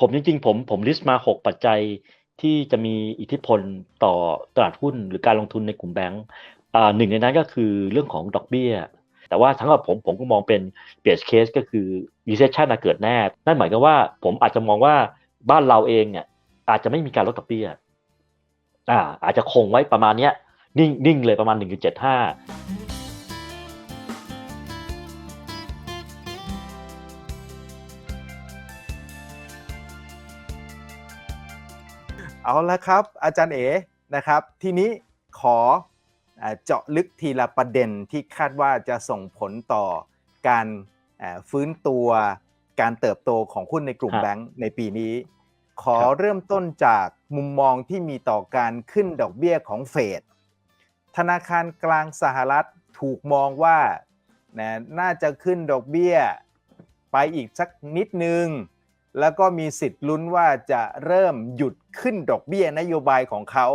ผมจริงๆ ผมผมลิสต์มา 6 ปัจจัยที่จะมีอิทธิพลต่อตลาดหุ้นหรือการลงทุนในกลุ่มแบงก์หนึ่งในนั้นก็คือเรื่องของดอกเบี้ย แต่ว่าทั้งหมดผมผมก็มองเป็นเบสเคสก็คือ recession เกิดแน่ นั่นหมายความว่าผมอาจจะมองว่าบ้านเราเองเนี่ยอาจจะไม่มีการลดดอกเบี้ยอ่าอาจจะคงไว้ประมาณเนี้ยนิ่งนิ่งเลยประมาณ 1.75 เอาละครับ อาจารย์เอ๋นะครับ ทีนี้ขอเอ่อเจาะลึกทีละประเด็นที่คาดว่าจะส่งผลต่อการเอ่อฟื้นตัวการเติบโตของหุ้นในกลุ่มครับแบงก์ในปีนี้ ขอครับเริ่มต้นจากมุมมองที่มีต่อการขึ้นดอกเบี้ยของเฟดธนาคารกลางสหรัฐถูกมองว่านะน่าจะขึ้นดอกเบี้ย ไปอีกสักนิดนึง แล้วก็มีสิทธิ์ลุ้นว่าจะเริ่มหยุดขึ้นดอกเบี้ยนโยบายของเขา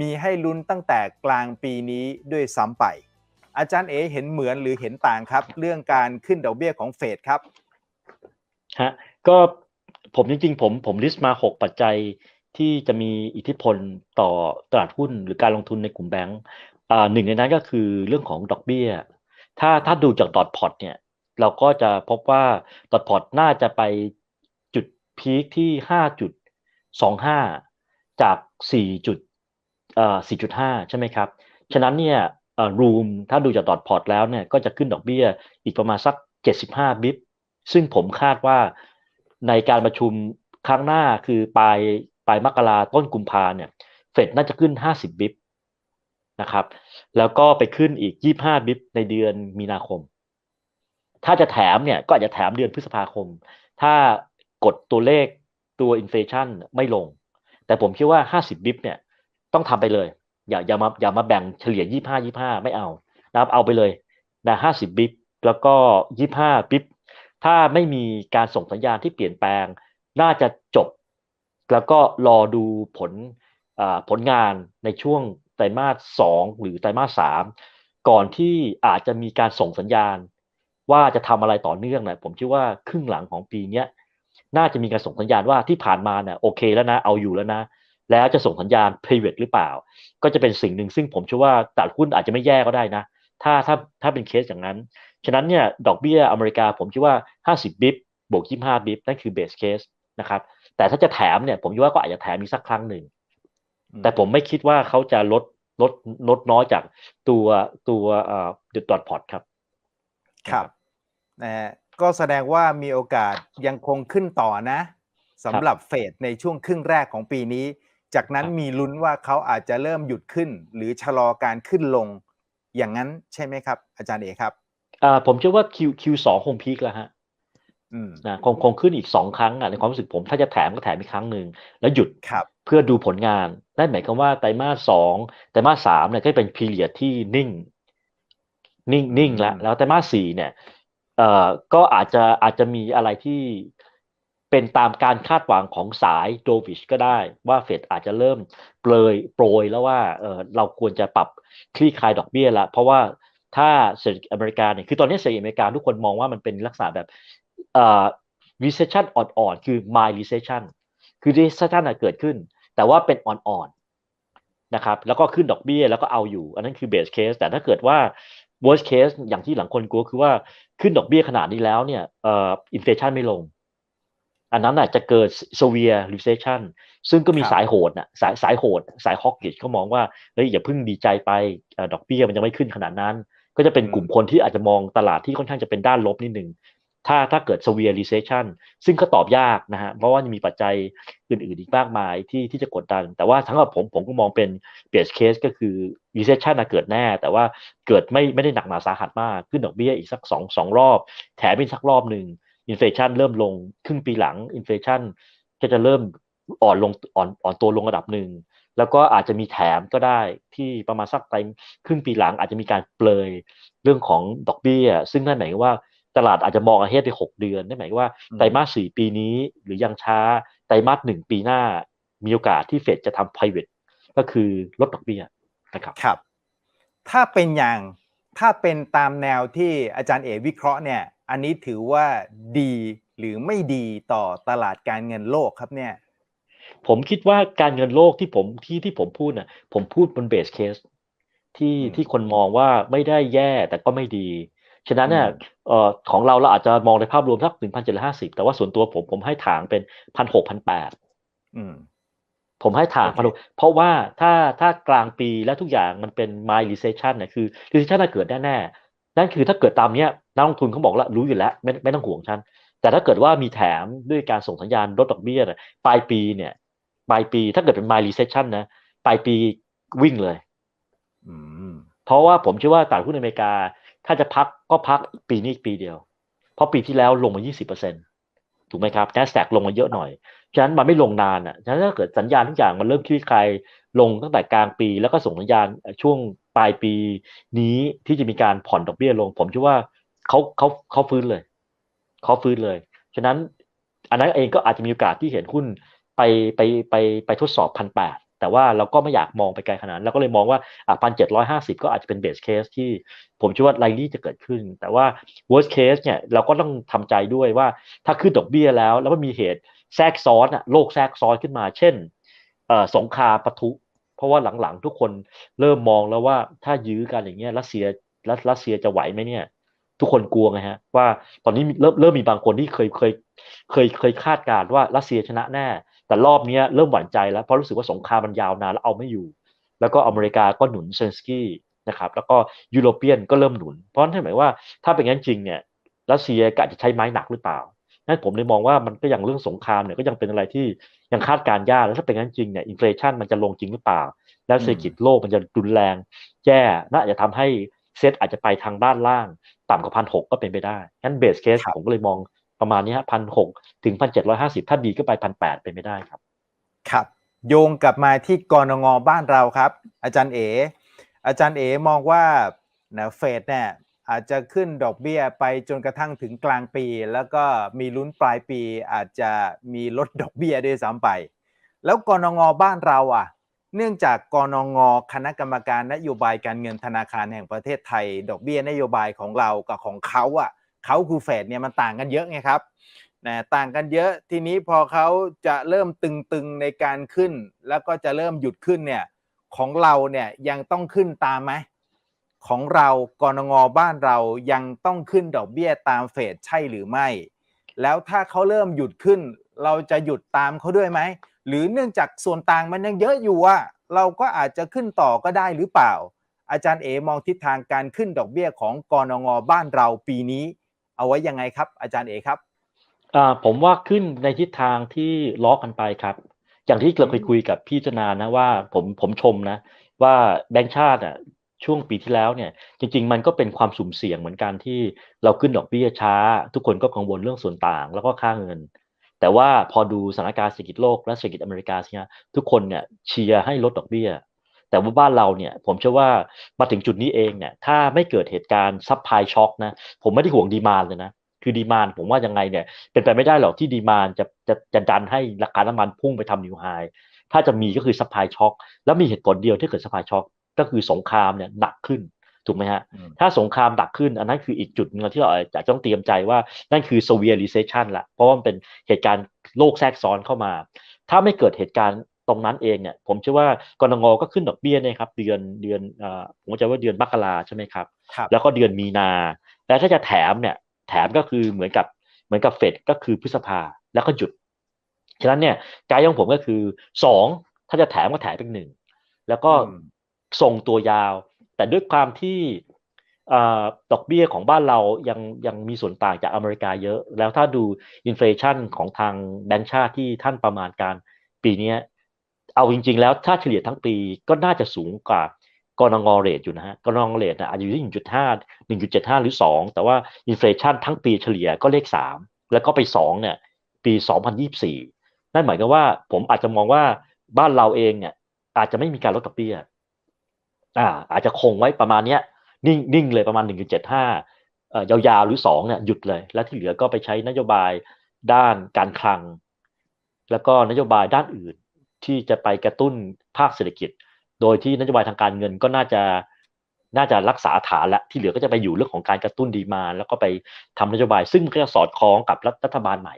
มีให้ลุ้นตั้งแต่กลางปีนี้ด้วยซ้ำไป อาจารย์เอเห็นเหมือนหรือเห็นต่างครับ เรื่องการขึ้นดอกเบี้ยของเฟดครับฮะก็ผมจริงๆ ผมผมลิสต์มา 6 ปัจจัยที่จะมีอิทธิพลต่อตลาดหุ้นหรือการลงทุนในกลุ่มแบงก์อ่าหนึ่งในนั้นก็คือเรื่องของดอกเบี้ย ถ้าถ้าดูจากดอทพอตเนี่ยเราก็จะพบว่าดอทพอตน่าจะไป พีคที่5.25จาก4จุดเอ่อ4.5ใช่ไหมครับ ฉะนั้นเนี่ยเอ่อรูมถ้าดูจากดอทพอร์ตแล้วเนี่ยก็จะขึ้นดอกเบี้ยอีกประมาณสัก75บิปซึ่งผมคาดว่าในการประชุมครั้งหน้าคือปลายปลายมกราต้นกุมภาเนี่ยเฟดน่าจะขึ้น 50 บิปนะครับ แล้วก็ไปขึ้นอีก 25 บิปในเดือนมีนาคม ถ้าจะแถมเนี่ยก็อาจจะแถมเดือนพฤษภาคม ถ้า กดตัวเลขตัวอินฟลชันไม่ลง แต่ผมคิดว่า 50บิปเนี่ยต้องทำไปเลย อย่าอย่ามาอย่ามาแบ่งเฉลี่ย 25 25 ไม่เอานะครับเอาไปเลยนะ50บิปแล้วก็ 25บิปถ้าไม่มีการส่งสัญญาณที่เปลี่ยนแปลง น่าจะจบ แล้วก็รอดูผลผลงานในช่วงไตรมาสสองหรือไตรมาสสามก่อนที่อาจจะมีการส่งสัญญาณ ว่าจะทำอะไรต่อเนื่องนะผมคิดว่าครึ่งหลังของปีเนี้ย น่าจะมีการส่งสัญญาณว่าที่ผ่านมาเนี่ยโอเคแล้วนะเอาอยู่แล้วนะ แล้วจะส่งสัญญาณ private หรือเปล่า ก็จะเป็นสิ่งหนึ่งซึ่งผมเชื่อว่าตลาดหุ้นอาจจะไม่แย่ก็ได้นะ ถ้าถ้าถ้าเป็นเคสอย่างนั้น ฉะนั้นเนี่ยดอกเบี้ยอเมริกาผมคิดว่า 50 บิปบวก 25 บิปนั่นคือเบสเคสนะครับแต่ถ้าจะแถมเนี่ยผมคิดว่าก็อาจจะแถมอีกสักครั้งหนึ่งแต่ผมไม่คิดว่าเขาจะลดลดลดน้อยจากตัวตัวเอ่อดอทพอตครับ ครับนะฮะ ก็แสดงว่ามีโอกาสยังคงขึ้นต่อนะสำหรับเฟดในช่วงครึ่งแรกของปีนี้ จากนั้นครับมีลุ้นว่าเขาอาจจะเริ่มหยุดขึ้น หรือชะลอการขึ้นลง อย่างนั้นใช่ไหมครับ อาจารย์เอกครับอ่าผมเชื่อว่า Q Q2 คงพีคแล้วฮะอืมนะคงคงขึ้นอีกสองครั้งอะในความรู้สึกผมถ้าจะแถมก็แถมอีกครั้งหนึ่งแล้วหยุดครับเพื่อดูผลงานนั่นหมายความว่าไตรมาสสองไตรมาสสามเนี่ยก็เป็นพีเรียดที่นิ่ง นิ่งนิ่งแล้วอืมแล้วไตรมาสสี่เนี่ย เอ่อก็อาจจะอาจจะมีอะไรที่เป็นตามการคาดหวังของสายโดวิชก็ได้ว่าเฟดอาจจะเริ่มเปลยโปรยแล้วว่าเออเราควรจะปรับคลี่คลายดอกเบี้ยละ เพราะว่าถ้าเศรษฐกิจอเมริกาเนี่ยคือตอนนี้เศรษฐกิจอเมริกาทุกคนมองว่ามันเป็นลักษณะแบบเอ่อ recession อ่อนๆ คือ mild recession คือ recession น่ะเกิดขึ้น แต่ว่าเป็นอ่อนๆนะครับแล้วก็ขึ้นดอกเบี้ยแล้วก็เอาอยู่ อันนั้นคือ base case แต่ถ้าเกิดว่า worst case อย่างที่หลังคนกลัวคือว่าขึ้นดอกเบี้ยขนาดนี้แล้วเนี่ยเอ่อ inflation ไม่ลง อันนั้นน่ะจะเกิด severe recession ซึ่งก็มีครับสายโหดน่ะสายสายโหด สาย hawkish เขามองว่าเฮ้ยอย่าเพิ่งดีใจไปเอ่อดอกเบี้ยมันยังไม่ขึ้นขนาดนั้น ก็จะเป็นกลุ่มคนที่อาจจะมองตลาดที่ค่อนข้างจะเป็นด้านลบนิดนึง ถ้าถ้าเกิด severe recession ซึ่งก็ตอบยากนะฮะเพราะว่ามีปัจจัยอื่นๆอีกมากมายที่ที่จะกดดัน แต่ว่าทั้งหมดผมผมก็มองเป็น base case ก็คือ recession นะเกิดแน่ แต่ว่าเกิดไม่ไม่ได้หนักหนาสาหัสมาก ขึ้นดอกเบี้ยอีกสักสองสองรอบ แถมอีกสักรอบหนึ่งอินฟลชันเริ่มลงครึ่งปีหลังอินฟลชันก็จะเริ่มอ่อนลงอ่อนอ่อนตัวลงระดับหนึ่งแล้วก็อาจจะมีแถมก็ได้ที่ประมาณสักไตรครึ่งปีหลังอาจจะมีการเปลยเรื่องของดอกเบี้ย ซึ่งนั่นหมายว่า ตลาดอาจจะมองอาเฮดไปหกเดือนนั่นหมายความว่าอืมไตรมาสสี่ปีนี้หรือยังช้าไตรมาสหนึ่งปีหน้ามีโอกาสที่เฟดจะทำ private ก็คือลดดอกเบี้ยนะครับครับ ถ้าเป็นอย่างถ้าเป็นตามแนวที่อาจารย์เอวิเคราะห์เนี่ย อันนี้ถือว่าดีหรือไม่ดีต่อตลาดการเงินโลกครับเนี่ย ผมคิดว่าการเงินโลกที่ผมที่ที่ผมพูดน่ะ ผมพูดบนเบสเคสที่อืมที่คนมองว่าไม่ได้แย่แต่ก็ไม่ดี ฉะนั้นเนี่ยอืมเอ่อของเราเราอาจจะมองในภาพรวมสักหนึ่งพันเจ็ดร้อยห้าสิบแต่ว่าส่วนตัวผมผมให้ถางเป็นพันหกพันแปดอืมผมให้ถางโอเคพันหกเพราะว่าถ้าถ้ากลางปีแล้วทุกอย่างมันเป็น my recession เนี่ยคือ recession น่ะเกิดแน่ๆนั่นคือถ้าเกิดตามเนี้ยนักลงทุนเขาบอกแล้วรู้อยู่แล้ว ไม่ไม่ต้องห่วงฉันแต่ถ้าเกิดว่ามีแถมด้วยการส่งสัญญาณลดดอกเบี้ยเนี่ยปลายปีเนี่ย ปลายปีถ้าเกิดเป็น my recession นะปลายปีวิ่งเลยอืมเพราะว่าผมเชื่อว่าตลาดหุ้นอเมริกา ถ้าจะพักก็พักปีนี้อีกปีเดียว เพราะปีที่แล้วลงมา 20%ถูกไหมครับ NASDAQ ลงมาเยอะหน่อย ฉะนั้นมันไม่ลงนานอะ ฉะนั้นถ้าเกิดสัญญาณทุกอย่างมันเริ่มคลี่คลายลงตั้งแต่กลางปีแล้วก็ส่งสัญญาณช่วงปลายปีนี้ที่จะมีการผ่อนดอกเบี้ยลง ผมเชื่อว่าเขาเขาเขาฟื้นเลยเขาฟื้นเลย ฉะนั้นอันนั้นเองก็อาจจะมีโอกาสที่เห็นหุ้นไปไปไปไปทดสอบพันแปด แต่ว่าเราก็ไม่อยากมองไปไกลขนาดนั้นเราก็เลยมองว่าอะพันเจ็ดร้อยห้าสิบก็อาจจะเป็นเบสเคสที่ผมเชื่อว่าไลลี่จะเกิดขึ้น แต่ว่า worst case เนี่ยเราก็ต้องทำใจด้วยว่าถ้าขึ้นดอกเบี้ยแล้ว แล้วมันมีเหตุแทรกซ้อนอะโลกแทรกซ้อนขึ้นมา เช่นสงครามปะทุ เพราะว่าหลังๆ ทุกคนเริ่มมองแล้วว่าถ้ายื้อกันอย่างเงี้ยรัสเซียรัสเซียจะไหวไหมเนี่ย ทุกคนกลัวไงฮะ ว่าตอนนี้เริ่มเริ่มมีบางคนที่เคยเคยเคยเคยคาดการณ์ว่ารัสเซียชนะแน่ แต่รอบนี้เริ่มหวั่นใจแล้วเพราะรู้สึกว่าสงครามมันยาวนานแล้วเอาไม่อยู่ แล้วก็อเมริกาก็หนุนเซนสกี้นะครับแล้วก็ยุโรเปียนก็เริ่มหนุน เพราะนั่นหมายว่าถ้าเป็นงั้นจริงเนี่ยรัสเซียกะจะใช้ไม้หนักหรือเปล่านั่นผมเลยมองว่ามันก็ยังเรื่องสงครามเนี่ยก็ยังเป็นอะไรที่ยังคาดการณ์ยากแล้วถ้าเป็นงั้นจริงเนี่ยอินฟลชันมันจะลงจริงหรือเปล่า แล้วเศรษฐกิจโลกมันจะรุนแรงแย่น่าจะทำให้เซตอาจจะไปทางด้านล่าง ต่ำกว่าพันหกก็เป็นไปได้งั้นเบสเคสผมก็เลยมอง ประมาณนี้ฮะพันหกถึงพันเจ็ดร้อยห้าสิบถ้าดีก็ไปพันแปดเป็นไปได้ครับ ครับ โยงกลับมาที่กรงงบ้านเราครับ อาจารย์เอ อาจารย์เอมองว่าเฟดเนี่ยอาจจะขึ้นดอกเบี้ยไปจนกระทั่งถึงกลางปี แล้วก็มีลุ้นปลายปี อาจจะมีลดดอกเบี้ยด้วยซ้ำไป แล้วกรงงบ้านเราอะ เนื่องจากกรงงคณะกรรมการนโยบายการเงินธนาคารแห่งประเทศไทย ดอกเบี้ยนโยบายของเรากับของเขาอะ เขาคือเฟดเนี่ยมันต่างกันเยอะไงครับนะต่างกันเยอะทีนี้พอเขาจะเริ่มตึงๆในการขึ้น แล้วก็จะเริ่มหยุดขึ้นเนี่ยของเราเนี่ยยังต้องขึ้นตามไหมของเรากรงงบ้านเรายังต้องขึ้นดอกเบี้ยตามเฟดใช่หรือไม่ แล้วถ้าเขาเริ่มหยุดขึ้น เราจะหยุดตามเขาด้วยไหมหรือเนื่องจากส่วนต่างมันยังเยอะอยู่อะเราก็อาจจะขึ้นต่อก็ได้หรือเปล่า อาจารย์เอมองทิศทางการขึ้นดอกเบี้ยของกรงงบ้านเราปีนี้ เอาไว้ยังไงครับ อาจารย์เอกครับอ่าผมว่าขึ้นในทิศทางที่ล้อกันไปครับ อย่างที่เราเคยคุยกับพี่จนานะว่าผมผมชมนะ ว่าแบงก์ชาติอะช่วงปีที่แล้วเนี่ยจริง ๆ มันก็เป็นความสุ่มเสี่ยงเหมือนกันที่เราขึ้นดอกเบี้ยช้า ทุกคนก็กังวลเรื่องส่วนต่างแล้วก็ค่าเงิน แต่ว่าพอดูสถานการณ์เศรษฐกิจโลกและเศรษฐกิจอเมริกาเนี่ยทุกคนเนี่ยเชียร์ให้ลดดอกเบี้ย แต่ว่าบ้านเราเนี่ย ผมเชื่อว่ามาถึงจุดนี้เองเนี่ย ถ้าไม่เกิดเหตุการณ์ซับพลายช็อคนะ ผมไม่ได้ห่วงดีมานเลยนะ คือดีมานผมว่ายังไงเนี่ย เป็นไปไม่ได้หรอกที่ดีมานจะจะจะดันให้ราคาน้ำมันพุ่งไปทำนิวไฮถ้าจะมีก็คือซัพพลายช็อคแล้วมีเหตุผลเดียวที่เกิดซัพพลายช็อคก็คือสงครามเนี่ยหนักขึ้นถูกไหมฮะอืมถ้าสงครามหนักขึ้น อันนั้นคืออีกจุดหนึงที่เราอาจจะต้องเตรียมใจว่านั่นคือ severe recession ละเพราะว่ามันเป็นเหตุการณ์โลกแทรกซ้อนเข้ามา ถ้าไม่เกิดเหตุการณ์ ตรงนั้นเองเนี่ยผมเชื่อว่ากรงงก็ขึ้นดอกเบี้ยเนี่ยครับเดือนเดือนเอ่อผมเข้าใจว่าเดือนมกราใช่ไหมครับครับ แล้วก็เดือนมีนาแล้วถ้าจะแถมเนี่ยแถมก็คือเหมือนกับเหมือนกับเฟดก็คือพฤษภาแล้วก็หยุดฉะนั้นเนี่ยไกด์ของผมก็คือสองถ้าจะแถมก็แถมเป็นหนึ่งแล้วก็อืมส่งตัวยาว แต่ด้วยความที่อ่าดอกเบี้ยของบ้านเรายังยังมีส่วนต่างจากอเมริกาเยอะ แล้วถ้าดูอินฟลชันของทางแบงก์ชาติที่ท่านประมาณการปีเนี้ย เอาจริง ๆ แล้วถ้าเฉลี่ยทั้งปีก็น่าจะสูงกว่ากรงเรทอยู่นะฮะกรงงเรทนะอาจจะอยู่ที่ 1.5 1.75 หรือ 2 แต่ว่าอินฟลชันทั้งปีเฉลี่ยก็เลข 3 แล้วก็ไป 2 เนี่ย ปี 2024 นั่นหมายความว่าผมอาจจะมองว่าบ้านเราเองเนี่ยอาจจะไม่มีการลดดอกเบี้ยอ่าอาจจะคงไว้ประมาณเนี้ยนิ่งนิ่งเลยประมาณ 1.75เอ่อยาวๆหรือ 2 เนี่ยหยุดเลย แล้วที่เหลือก็ไปใช้นโยบายด้านการคลัง แล้วก็นโยบายด้านอื่น ที่จะไปกระตุ้นภาคเศรษฐกิจ โดยที่นโยบายทางการเงินก็น่าจะน่าจะรักษาฐานและที่เหลือก็จะไปอยู่เรื่องของการกระตุ้นดีมานด์แล้วก็ไปทำนโยบายซึ่งมันก็จะสอดคล้องกับรัฐบาลใหม่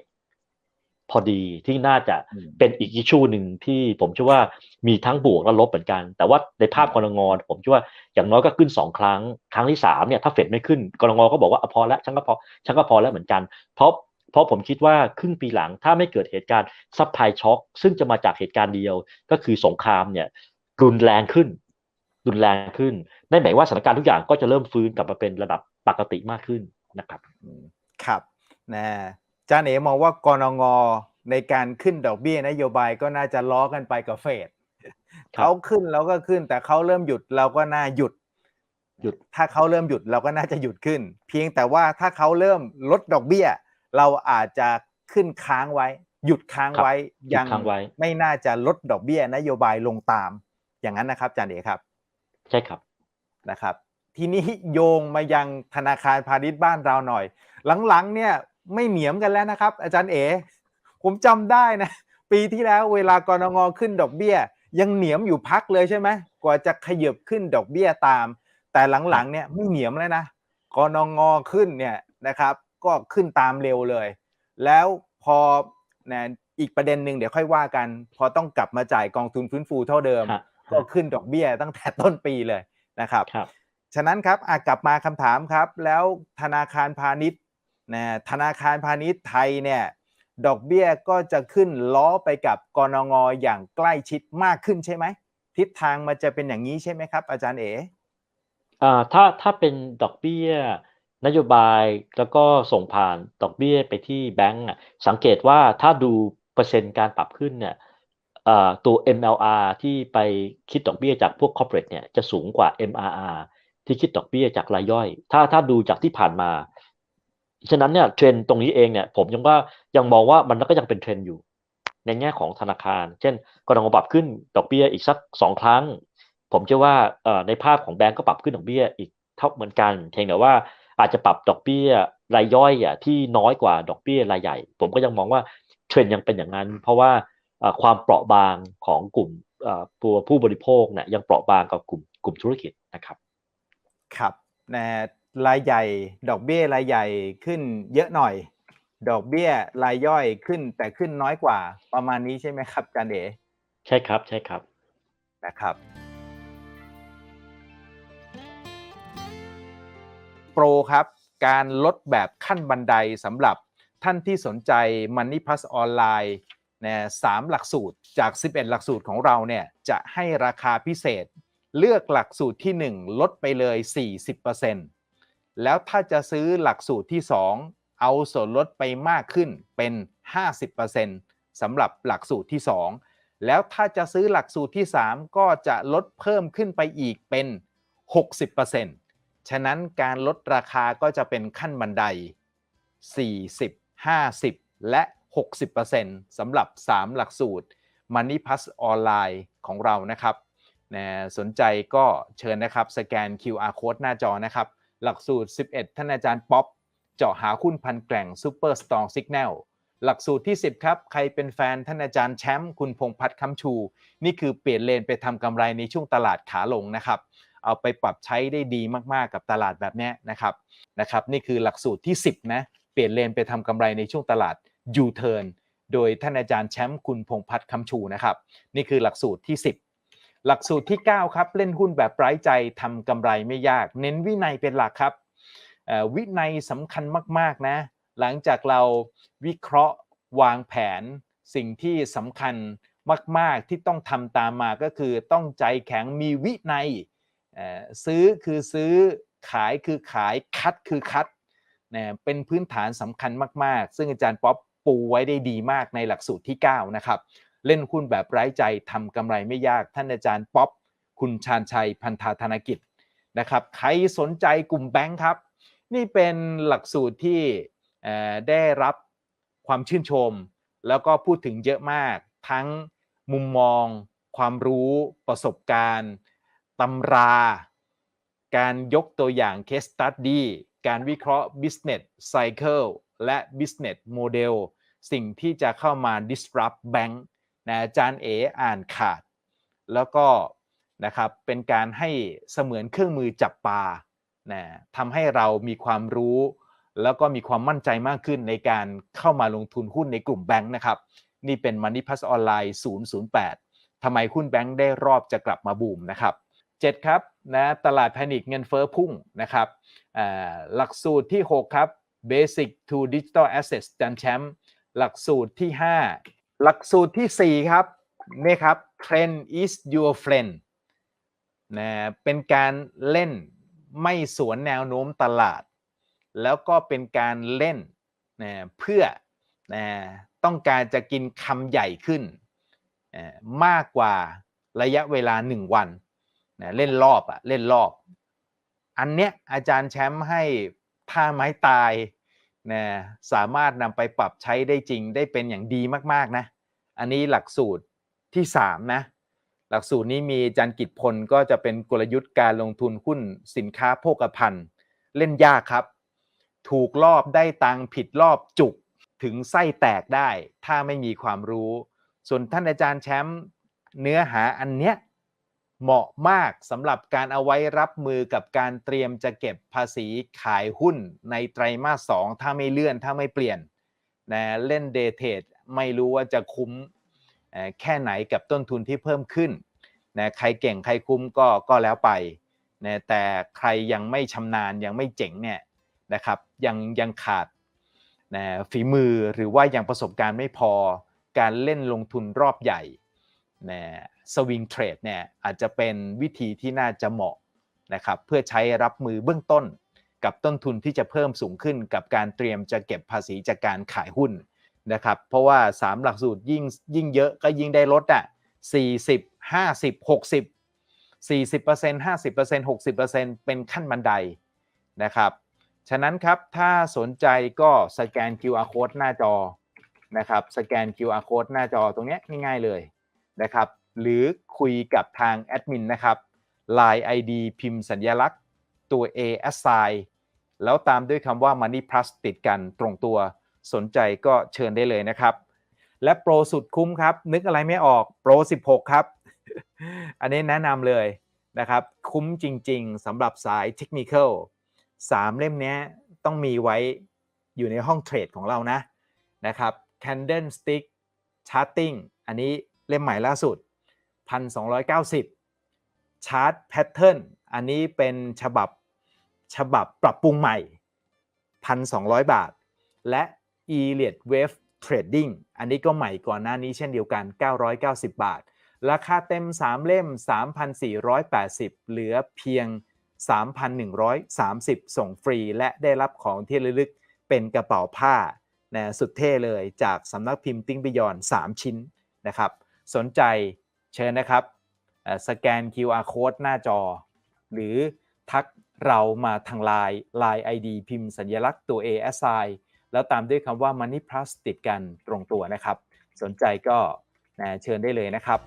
พอดีที่น่าจะอืมเป็นอีกอิชชูหนึ่งที่ผมเชื่อว่ามีทั้งบวกและลบเหมือนกัน แต่ว่าในภาพกรงงผมเชื่อว่าอย่างน้อยก็ขึ้นสองครั้ง ครั้งที่สามเนี่ยถ้าเฟดไม่ขึ้นกรงงก็บอกว่าอะพอแล้วฉันก็พอฉันก็พอแล้วเหมือนกัน เพราะ เพราะผมคิดว่าครึ่งปีหลังถ้าไม่เกิดเหตุการณ์ซับไพช็อคซึ่งจะมาจากเหตุการณ์เดียว ก็คือสงครามเนี่ยรุนแรงขึ้น รุนแรงขึ้นนั่นหมายว่าสถานการณ์ทุกอย่างก็จะเริ่มฟื้นกลับมาเป็นระดับปกติมากขึ้นนะครับอืมครับนะจานเอ๋มองว่ากรงงในการขึ้นดอกเบี้ยนโยบายก็น่าจะล้อกันไปกับเฟดครับเขาขึ้นเราก็ขึ้น แต่เขาเริ่มหยุดเราก็น่าหยุดหยุด ถ้าเขาเริ่มหยุดเราก็น่าจะหยุดขึ้น เพียงแต่ว่าถ้าเขาเริ่มลดดอกเบี้ย เราอาจจะขึ้นค้างไว้ หยุดค้างไว้หยุยัดค้างไว้ไม่น่าจะลดดอกเบี้ยนโยบายลงตาม อย่างนั้นนะครับจานเอ๋ครับ ใช่ครับนะครับ ทีนี้โยงมายังธนาคารพาณิชย์บ้านเราหน่อย หลังๆ เนี่ยไม่เหนียมกันแล้วนะครับ อาจารย์เอ๋ผมจำได้นะ ปีที่แล้วเวลากรงงขึ้นดอกเบี้ย ยังเหนียมอยู่พักเลยใช่ไหมกว่าจะขยับขึ้นดอกเบี้ยตาม แต่หลังๆเนี่ยไม่เหนียมแล้วนะกรงงขึ้นเนี่ยนะครับ ก็ขึ้นตามเร็วเลย แล้วพอนะอีกประเด็นหนึ่งเดี๋ยวค่อยว่ากัน พอต้องกลับมาจ่ายกองทุนฟื้นฟูเท่าเดิมฮะก็ขึ้นดอกเบี้ยตั้งแต่ต้นปีเลยนะครับครับฉะนั้นครับอากลับมาคำถามครับ แล้วธนาคารพาณิชย์นะธนาคารพาณิชย์ไทยเนี่ยดอกเบี้ยก็จะขึ้นล้อไปกับกรงงอย่างใกล้ชิดมากขึ้นใช่ไหมทิศทางมันจะเป็นอย่างนี้ใช่ไหมครับ อาจารย์เอ๋อ่าถ้าถ้าเป็นดอกเบี้ย นโยบายแล้วก็ส่งผ่านดอกเบี้ยไปที่แบงก์สังเกตว่าถ้าดูเปอร์เซ็นต์การปรับขึ้นเนี่ยตัว MLR ที่ไปคิดดอกเบี้ยจากพวก corporate เนี่ยจะสูงกว่า MRR ที่คิดดอกเบี้ยจากรายย่อย ถ้าถ้าดูจากที่ผ่านมา ฉะนั้นเนี่ยเทรนตรงนี้เองเนี่ยผมยังว่ายังมองว่ามันก็ยังเป็นเทรนอยู่ ในแง่ของธนาคาร เช่นกรงปรับขึ้นดอกเบี้ยอีกสักสองครั้ง ผมเชื่อว่าในภาพของแบงก์ก็ปรับขึ้นดอกเบี้ยอีกเท่าเหมือนกันเพียงแต่ว่า อาจจะปรับดอกเบี้ยรายย่อยอะที่น้อยกว่าดอกเบี้ยรายใหญ่ ผมก็ยังมองว่าเทรนด์ยังเป็นอย่างนั้น เพราะว่าเอ่อความเปราะบางของกลุ่มเอ่อตัวผู้บริโภคเนี่ยยังเปราะบางกับกลุ่มกลุ่มธุรกิจนะครับ ครับนะรายใหญ่ดอกเบี้ยรายใหญ่ขึ้นเยอะหน่อย ดอกเบี้ยรายย่อยขึ้นแต่ขึ้นน้อยกว่าประมาณนี้ใช่ไหมครับอาจารย์เอ๋ใช่ครับใช่ครับนะครับ ปรครับ การลดแบบขั้นบันไดสำหรับท่านที่สนใจ Money Plus ออนไลน์นะสามหลักสูตรจาก 11 หลักสูตรของเราเนี่ยจะให้ราคาพิเศษ เลือกหลักสูตรที่ 1 ลดไปเลย 40%แล้วถ้าจะซื้อหลักสูตรที่ 2 เอาส่วนลดไปมากขึ้นเป็น 50%สำหรับหลักสูตรที่ 2 แล้วถ้าจะซื้อหลักสูตรที่ 3 ก็จะลดเพิ่มขึ้นไปอีกเป็น 60% ฉะนั้นการลดราคาก็จะเป็นขั้นบันได 40 50 และ 60%สำหรับ 3 หลักสูตร Money Plus ออนไลน์ของเรานะครับนะสนใจก็เชิญนะครับ สแกน QR Code หน้าจอนะครับ หลักสูตร 11 ท่านอาจารย์ป๊อป เจาะหาหุ้นพันแกร่ง Super Strong Signal หลักสูตรที่ 10 ครับ ใครเป็นแฟนท่านอาจารย์แชมป์คุณพงพัฒน์คำชู นี่คือเปลี่ยนเลนไปทำกำไรในช่วงตลาดขาลงนะครับ เอาไปปรับใช้ได้ดีมากๆกับตลาดแบบนี้นะครับนะครับนี่คือหลักสูตรที่ 10นะเปลี่ยนเลนไปทำกำไรในช่วงตลาด U-turn โดยท่านอาจารย์แชมป์คุณพงพัฒน์คำชูนะครับนี่คือหลักสูตรที่ 10 หลักสูตรที่ 9 ครับ เล่นหุ้นแบบไร้ใจทำกำไรไม่ยาก เน้นวินัยเป็นหลักครับวินัยสำคัญมากๆนะหลังจากเราวิเคราะห์วางแผนสิ่งที่สำคัญมาก ๆ ที่ต้องทำตามมาก็คือต้องใจแข็งมีวินัย ซื้อคือซื้อขายคือขายคัดคือคัดนะเป็นพื้นฐานสำคัญมาก ๆ ซึ่งอาจารย์ป๊อปปูไว้ได้ดีมากในหลักสูตรที่ 9 นะครับ เล่นหุ้นแบบไร้ใจทำกำไรไม่ยากท่านอาจารย์ป๊อปคุณชาญชัยพันธาธนกิจนะครับใครสนใจกลุ่มแบงค์ครับ นี่เป็นหลักสูตรที่ได้รับความชื่นชม แล้วก็พูดถึงเยอะมากทั้งมุมมอง ความรู้ประสบการณ์ ตำรา การยกตัวอย่าง case study การวิเคราะห์ business cycle และ business model สิ่งที่จะเข้ามา disrupt bank นะอาจารย์เออ่านขาด แล้วก็นะครับเป็นการให้เสมือนเครื่องมือจับปลานะทำให้เรามีความรู้ แล้วก็มีความมั่นใจมากขึ้นในการเข้ามาลงทุนหุ้นในกลุ่มแบงค์นะครับ นี่เป็น Money Plus ออนไลน์008ทำไมหุ้นแบงค์ได้รอบจะกลับมาบูมนะครับ 7 ครับนะตลาดแพนิคเงินเฟ้อพุ่งนะครับหลักสูตรที่ 6 ครับ Basic to Digital Assets จันแชมป์หลักสูตรที่ 5 หลักสูตรที่ 4 ครับนี่ครับ Trend is your friend นะเป็นการเล่นไม่สวนแนวโน้มตลาด แล้วก็เป็นการเล่นนะเพื่อนะต้องการจะกินคำใหญ่ขึ้นนะมากกว่าระยะเวลา 1 วัน นะเล่นรอบอะเล่นรอบ อันเนี้ยอาจารย์แชมป์ให้ท่าไม้ตายนะสามารถนำไปปรับใช้ได้จริงได้เป็นอย่างดีมากๆนะ อันนี้หลักสูตรที่ 3 นะ หลักสูตรนี้มีอาจารย์กิจพลก็จะเป็นกลยุทธ์การลงทุนหุ้นสินค้าโภคภัณฑ์ เล่นยากครับ ถูกรอบได้ตังผิดรอบจุกถึงไส้แตกได้ ถ้าไม่มีความรู้ ส่วนท่านอาจารย์แชมป์เนื้อหาอันเนี้ย เหมาะมากสำหรับการเอาไว้รับมือกับการเตรียมจะเก็บภาษีขายหุ้นในไตรมาสสองถ้าไม่เลื่อนถ้าไม่เปลี่ยนนะเล่นเดเทดไม่รู้ว่าจะคุ้มแค่ไหนกับต้นทุนที่เพิ่มขึ้นนะใครเก่งใครคุ้มก็ก็แล้วไปนะแต่ใครยังไม่ชำนาญยังไม่เจ๋งเนี่ยนะครับยังยังขาดนะฝีมือหรือว่ายังประสบการณ์ไม่พอการเล่นลงทุนรอบใหญ่นะ สวิงเทรดเนี่ยอาจจะเป็นวิธีที่น่าจะเหมาะนะครับเพื่อใช้รับมือเบื้องต้น กับต้นทุนที่จะเพิ่มสูงขึ้นกับการเตรียมจะเก็บภาษีจากการขายหุ้นนะครับเพราะว่า 3 หลักสูตรยิ่งยิ่งเยอะก็ยิ่งได้ลดอะ40 50 60 40% 50% 60%เป็นขั้นบันไดนะครับฉะนั้นครับถ้าสนใจก็สแกน QR code หน้าจอนะครับสแกน QR code หน้าจอตรงเนี้ยง่ายๆเลยนะครับ หรือคุยกับทางแอดมินนะครับ Line ID พิมพ์สัญลักษณ์ตัว A assign แล้วตามด้วยคำว่า Money Plus ติดกันตรงตัวสนใจก็เชิญได้เลยนะครับ และโปรสุดคุ้มครับ นึกอะไรไม่ออกโปร 16 ครับ อันนี้แนะนำเลยนะครับ คุ้มจริง ๆสำหรับสายเทคนิคอลสามเล่มนี้ต้องมีไว้อยู่ในห้องเทรดของเรานะนะครับ Candlestick Charting อันนี้เล่มใหม่ล่าสุด 1,290 Chart Pattern อันนี้เป็นฉบับฉบับปรับปรุงใหม่ 1,200 บาท และ Elliott Wave Trading อันนี้ก็ใหม่ก่อนหน้านี้เช่นเดียวกัน 990 บาท ราคาเต็ม 3 เล่ม 3,480 เหลือเพียง 3,130 ส่งฟรี และได้รับของที่ระลึกเป็นกระเป๋าผ้านะสุดเท่เลยจากสำนักพิมพ์ติ้งบิยอน 3 ชิ้นนะครับ สนใจ เชิญนะครับสแกน QR code หน้าจอ หรือทักเรามาทางไลน์ Line ID พิมพ์สัญลักษณ์ตัว ASI แล้วตามด้วยคำว่า Money Plus ติดกันตรงตัวนะครับ สนใจก็เชิญได้เลยนะครับ